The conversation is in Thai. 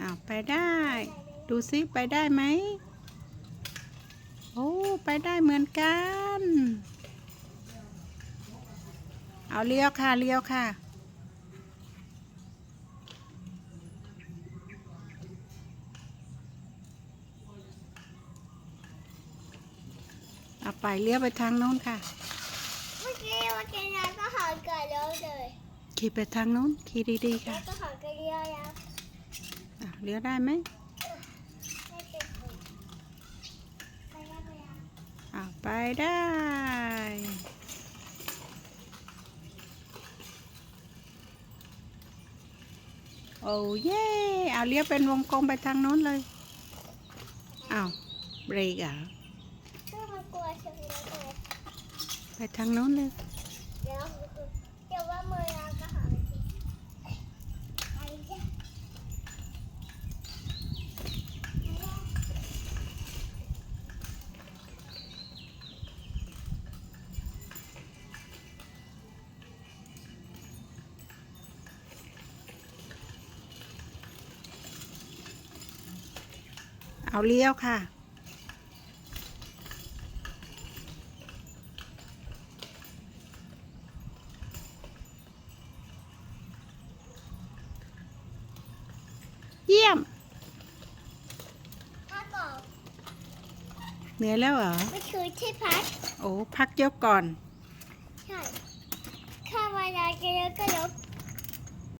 อ้าวไปได้ ดูซิไปได้ไหมโอ้ไปได้เหมือนกัน เอาเลี้ยวค่ะเลี้ยวค่ะ เอาไปเลี้ยวไปทางโน้นค่ะ เมื่อกี้เมื่อกี้นายก็หาเกิดแล้วเลยขี่ไปทางโน้นขี่ดีๆนาค่ะยก็หาเกิดเยอะแล้ว อะเลี้ยวได้ไหมไม่เป็นไรไปแล้วไปแล้วอะไปได้ โอ้เย่เอาเลี้ยวเป็นวงกลมไปทางโน้นเลยอ้าวเบรกอะเพื่อมันกลัวใช่ไหมเลยไปทางโน้นเลย เดี๋ยวเดี๋ยวว่ามือนายก็ เอาเลี้ยวค่ะ เยี่ยมถ้าก่อนเหนื่อยแล้วเหรอไม่คือที่พัก โอ้ พักยกก่อน ใช่ ข้าเวลาจะยกก็ยก